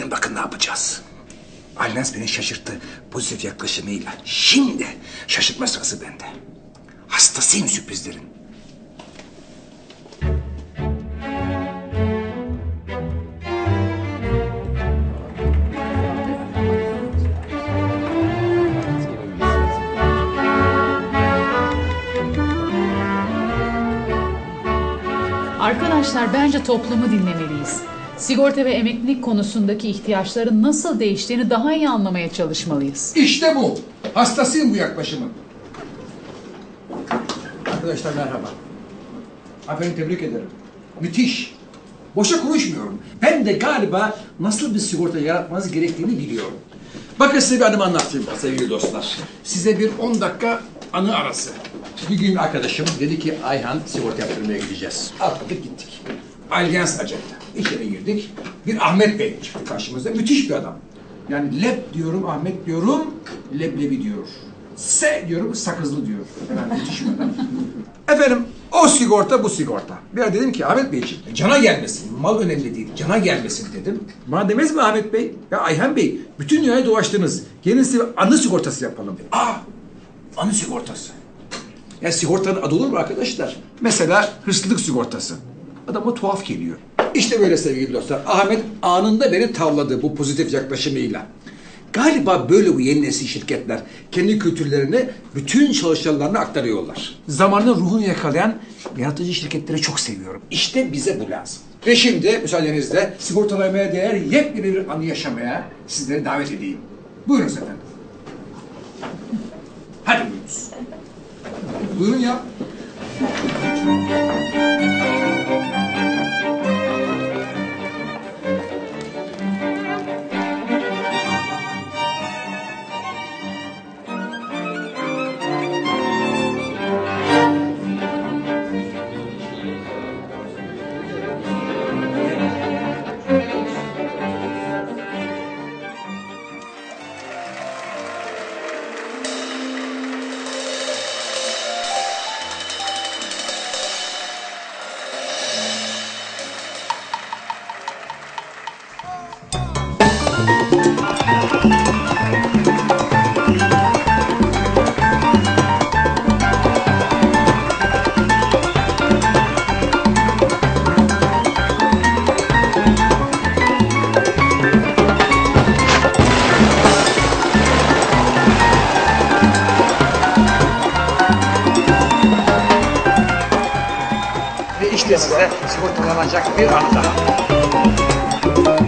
Gelin bakın ne yapacağız. Alyans beni şaşırttı pozitif yaklaşımıyla. Şimdi şaşırtma sırası bende. Hastasıyım sürprizlerin. Arkadaşlar bence toplumu dinlemeliyiz. Sigorta ve emeklilik konusundaki ihtiyaçların nasıl değiştiğini daha iyi anlamaya çalışmalıyız. İşte bu. Hastasıyım bu yaklaşımın. Arkadaşlar merhaba. Aferin tebrik ederim. Müthiş. Boşa konuşmuyorum. Ben de galiba nasıl bir sigorta yaratmanız gerektiğini biliyorum. Bakın size bir anımı anlatayım sevgili dostlar. Size bir 10 dakika anı arası. Bir gün arkadaşım dedi ki Ayhan sigorta yaptırmaya gideceğiz. Atladık gittik. Alyans acayip. İçeri girdik. Bir Ahmet Bey çıktı karşımıza. Müthiş bir adam. Yani lep diyorum Ahmet diyorum, leblebi diyor. S diyorum sakızlı diyor. Yani müthiş bir adam. Efendim o sigorta bu sigorta. Bir dedim ki Ahmet Beyciğim cana gelmesin. Mal önemli değil. Cana gelmesin dedim. Bana demez mi Ahmet Bey? Ya Ayhan Bey bütün dünyayı dolaştınız. Gelin size anı sigortası yapalım. Aa anı sigortası. Ya sigortanın adı olur mu arkadaşlar? Mesela hırsızlık sigortası. Adama tuhaf geliyor. İşte böyle sevgili dostlar. Ahmet anında beni tavladı bu pozitif yaklaşımıyla. Galiba böyle bu yeni nesil şirketler kendi kültürlerini bütün çalışanlarına aktarıyorlar. Zamanın ruhunu yakalayan yaratıcı şirketleri çok seviyorum. İşte bize bu lazım. Ve şimdi müsaadenizle sigortalamaya değer yepyeni bir anı yaşamaya sizleri davet edeyim. Buyurun efendim. Hadi buyurunuz. Buyurun ya. Ve işte size sigortalanacak bir anı daha.